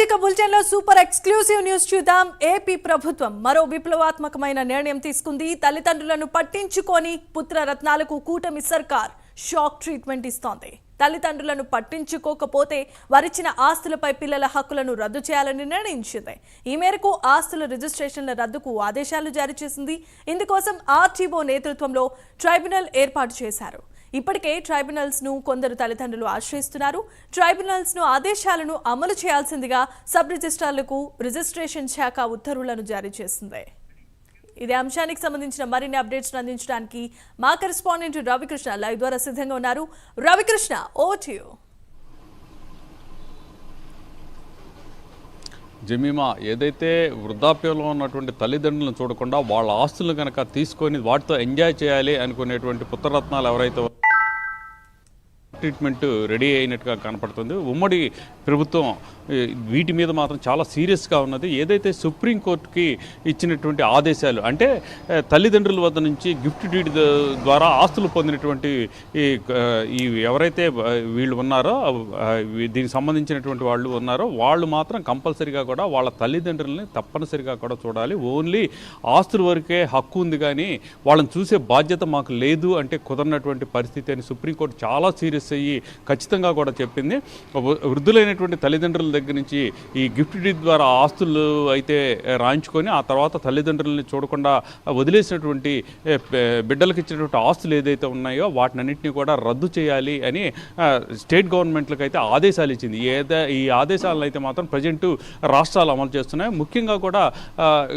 Right బులెటిన్లో super exclusive news చూద్దాం. AP ప్రభుత్వం మరో విప్లవాత్మకమైన నిర్ణయం తీసుకుంది. తల్లిదండ్రులను పట్టించుకొని పుత్రరత్నాలకు కూటమి సర్కార్ షాక్ ట్రీట్మెంట్ ఇస్తోంది. తల్లిదండ్రులను పట్టించుకోకపోతే వారిచ్చిన ఆస్తులపై పిల్లల హక్కులను రద్దు చేయాలని నిర్ణయించింది. ఈ మేరకు ఆస్తుల రిజిస్ట్రేషన్ల రద్దుకు ఆదేశాలు జారీ చేసింది. ఇందుకోసం ఆర్టీఓ నేతృత్వంలో ట్రైబ్యునల్ ఏర్పాటు చేశారు. ఇప్పటికే ట్రైబ్యునల్స్ను కొందరు తల్లిదండ్రులు ఆశ్రయిస్తున్నారు. ట్రైబ్యునల్స్ను ఆదేశాలను అమలు చేయాల్సిందిగా సబ్ రిజిస్ట్రార్లకు రిజిస్ట్రేషన్ శాఖ ఉత్తర్వులను జారీ చేసింది. ఇదే అంశానికి సంబంధించిన మరిన్ని అప్డేట్స్ అందించడానికి మా కరెస్పాండెంట్ రవికృష్ణ లైవ్ ద్వారా సిద్ధంగా ఉన్నారు. రవికృష్ణ ఓ టు జమీమా ఏదైతే వృద్ధాప్యంలో ఉన్నటువంటి తల్లిదండ్రులను చూడకుండా వాళ్ళ ఆస్తులను కనుక తీసుకొని వాటితో ఎంజాయ్ చేయాలి అనుకునేటువంటి పుత్రరత్నాలు ఎవరైతే ట్రీట్మెంట్ రెడీ అయినట్టుగా కనపడుతుంది. ఉమ్మడి ప్రభుత్వం వీటి మీద మాత్రం చాలా సీరియస్గా ఉన్నది. ఏదైతే సుప్రీంకోర్టుకి ఇచ్చినటువంటి ఆదేశాలు అంటే తల్లిదండ్రుల వద్ద నుంచి గిఫ్ట్ డీడ్ ద్వారా ఆస్తులు పొందినటువంటి ఈ ఎవరైతే వీళ్ళు ఉన్నారో దీనికి సంబంధించినటువంటి వాళ్ళు ఉన్నారో వాళ్ళు మాత్రం కంపల్సరీగా కూడా వాళ్ళ తల్లిదండ్రులని తప్పనిసరిగా కూడా చూడాలి. ఓన్లీ ఆస్తుల వరకే హక్కు ఉంది కానీ వాళ్ళని చూసే బాధ్యత మాకు లేదు అంటే కుదరనటువంటి పరిస్థితి అని సుప్రీంకోర్టు చాలా సీరియస్ అయ్యి ఖచ్చితంగా కూడా చెప్పింది. వృద్ధులైనటువంటి తల్లిదండ్రుల దగ్గర నుంచి ఈ గిఫ్ట్ డీడ్ ద్వారా ఆస్తులు అయితే రాయించుకొని ఆ తర్వాత తల్లిదండ్రులని చూడకుండా వదిలేసినటువంటి బిడ్డలకు ఇచ్చినటువంటి ఆస్తులు ఏదైతే ఉన్నాయో వాటినన్నింటినీ కూడా రద్దు చేయాలి అని స్టేట్ గవర్నమెంట్లకు అయితే ఆదేశాలు ఇచ్చింది. ఏదో ఈ ఆదేశాలను అయితే మాత్రం ప్రజెంట్ రాష్ట్రాలు అమలు చేస్తున్నాయి. ముఖ్యంగా కూడా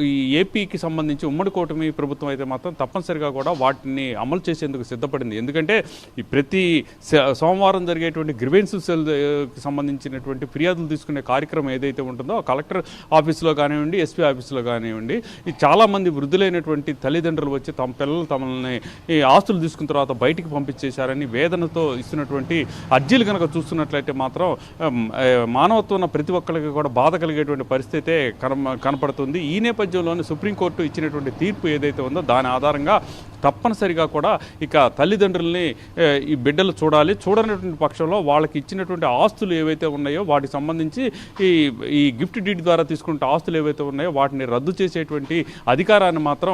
ఈ ఏపీకి సంబంధించి ఉమ్మడి కూటమి ప్రభుత్వం అయితే మాత్రం తప్పనిసరిగా కూడా వాటిని అమలు చేసేందుకు సిద్ధపడింది. ఎందుకంటే ఈ ప్రతి స- సోమవారం జరిగేటువంటి గ్రివెన్స్ సెల్ సంబంధించినటువంటి ఫిర్యాదులు తీసుకునే కార్యక్రమం ఏదైతే ఉంటుందో కలెక్టర్ ఆఫీసులో కానివ్వండి ఎస్పీ ఆఫీస్లో కానివ్వండి ఈ చాలామంది వృద్ధులైనటువంటి తల్లిదండ్రులు వచ్చి తమ పిల్లలు తమల్ని ఈ ఆస్తులు తీసుకున్న తర్వాత బయటికి పంపించేశారని వేదనతో ఇస్తున్నటువంటి అర్జీలు కనుక చూస్తున్నట్లయితే మాత్రం మానవత్వం ఉన్న ప్రతి ఒక్కరికి కూడా బాధ కలిగేటువంటి పరిస్థితే కన కనపడుతుంది. ఈ నేపథ్యంలోనే సుప్రీంకోర్టు ఇచ్చినటువంటి తీర్పు ఏదైతే ఉందో దాని ఆధారంగా తప్పనిసరిగా కూడా ఇక తల్లిదండ్రుల్ని ఈ బిడ్డలు చూడాలి. చూడనటువంటి పక్షంలో వాళ్ళకి ఇచ్చినటువంటి ఆస్తులు ఏవైతే ఉన్నాయో వాటికి సంబంధించి ఈ ఈ గిఫ్ట్ డీడ్ ద్వారా తీసుకున్న ఆస్తులు ఏవైతే ఉన్నాయో వాటిని రద్దు చేసేటువంటి అధికారాన్ని మాత్రం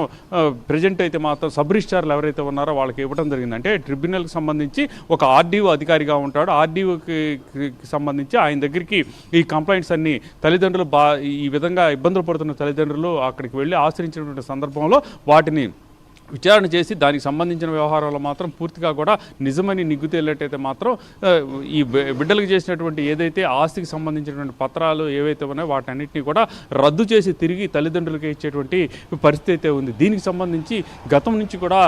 ప్రజెంట్ అయితే మాత్రం సబ్ రిజిస్టార్లు ఎవరైతే ఉన్నారో వాళ్ళకి ఇవ్వడం జరిగింది. అంటే ట్రిబ్యునల్కి సంబంధించి ఒక ఆర్డీఓ అధికారిగా ఉంటాడు. ఆర్డీఓకి సంబంధించి ఆయన దగ్గరికి ఈ కంప్లైంట్స్ అన్ని తల్లిదండ్రులు బా ఈ విధంగా ఇబ్బందులు పడుతున్న తల్లిదండ్రులు అక్కడికి వెళ్ళి ఆశ్రయించినటువంటి సందర్భంలో వాటిని విచారణ చేసి దానికి సంబంధించిన వ్యవహారాలు మాత్రం పూర్తిగా కూడా నిజమని నిగ్గు తేలేటైతే మాత్రం ఈ బిడ్డలకు చేసినటువంటి ఏదైతే ఆస్తికి సంబంధించినటువంటి పత్రాలు ఏవైతే ఉన్నాయో వాటన్నిటిని కూడా రద్దు చేసి తిరిగి తల్లిదండ్రులకి ఇచ్చేటువంటి పరిస్థితి అయితే ఉంది. దీనికి సంబంధించి గతం నుంచి కూడా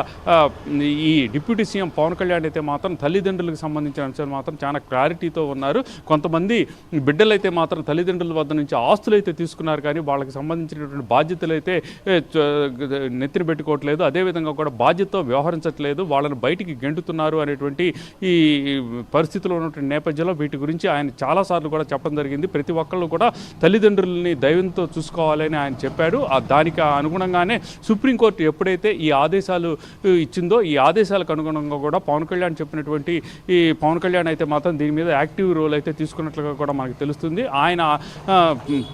ఈ డిప్యూటీ సీఎం పవన్ కళ్యాణ్ అయితే మాత్రం తల్లిదండ్రులకు సంబంధించిన అంశాలు మాత్రం చాలా క్లారిటీతో ఉన్నారు. కొంతమంది బిడ్డలైతే మాత్రం తల్లిదండ్రుల వద్ద నుంచి ఆస్తులు అయితే తీసుకున్నారు కానీ వాళ్ళకి సంబంధించినటువంటి బాధ్యతలు అయితే నెత్తిన పెట్టుకోవట్లేదు. అదేవిధంగా కూడా బాధ్యతతో వ్యవహరించట్లేదు. వాళ్ళని బయటికి గెంటుతున్నారు అనేటువంటి ఈ పరిస్థితిలో ఉన్నటువంటి నేపథ్యంలో వీటి గురించి ఆయన చాలాసార్లు కూడా చెప్పడం జరిగింది. ప్రతి ఒక్కళ్ళు కూడా తల్లిదండ్రులని దైవంతో చూసుకోవాలని ఆయన చెప్పాడు. దానికి అనుగుణంగానే సుప్రీంకోర్టు ఎప్పుడైతే ఈ ఆదేశాలు ఇచ్చిందో ఈ ఆదేశాలకు అనుగుణంగా కూడా పవన్ కళ్యాణ్ చెప్పినటువంటి ఈ పవన్ కళ్యాణ్ అయితే మాత్రం దీని మీద యాక్టివ్ రోల్ అయితే తీసుకున్నట్లుగా కూడా మనకు తెలుస్తుంది. ఆయన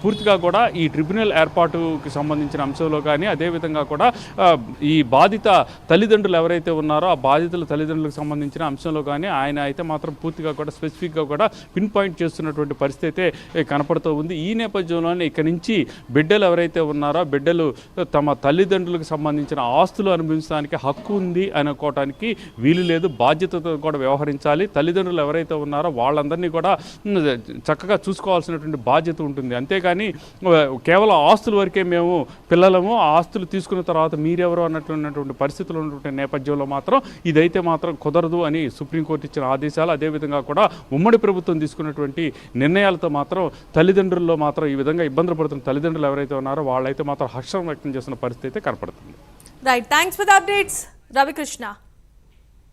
పూర్తిగా కూడా ఈ ట్రిబ్యునల్ ఏర్పాటుకి సంబంధించిన అంశంలో కానీ అదేవిధంగా కూడా ఈ ఈ బాధిత తల్లిదండ్రులు ఎవరైతే ఉన్నారో ఆ బాధితుల తల్లిదండ్రులకు సంబంధించిన అంశంలో కానీ ఆయన అయితే మాత్రం పూర్తిగా కూడా స్పెసిఫిక్గా కూడా పిన్ పాయింట్ చేస్తున్నటువంటి పరిస్థితి అయితే కనపడుతూ ఉంది. ఈ నేపథ్యంలోనే ఇక్కడి నుంచి బిడ్డలు ఎవరైతే ఉన్నారో బిడ్డలు తమ తల్లిదండ్రులకు సంబంధించిన ఆస్తులు అనుభవించడానికి హక్కు ఉంది అనుకోవటానికి వీలు లేదు. బాధ్యతతో కూడా వ్యవహరించాలి. తల్లిదండ్రులు ఎవరైతే ఉన్నారో వాళ్ళందరినీ కూడా చక్కగా చూసుకోవాల్సినటువంటి బాధ్యత ఉంటుంది. అంతేకాని కేవలం ఆస్తుల వరకే మేము పిల్లలము ఆస్తులు తీసుకున్న తర్వాత మీరెవరు ఉన్నటువంటి పరిస్థితులు ఉన్నటువంటి నేపథ్యంలో మాత్రం ఇదైతే మాత్రం కుదరదు అని సుప్రీంకోర్టు ఇచ్చిన ఆదేశాలు. అదేవిధంగా కూడా ఉమ్మడి ప్రభుత్వం తీసుకున్నటువంటి నిర్ణయాలతో మాత్రం తల్లిదండ్రుల్లో మాత్రం ఈ విధంగా ఇబ్బందులు పడుతున్న తల్లిదండ్రులు ఎవరైతే ఉన్నారో వాళ్ళైతే మాత్రం హర్షం వ్యక్తం చేస్తున్న పరిస్థితి అయితే కనపడుతుంది. Right thanks for the updates Ravikrishna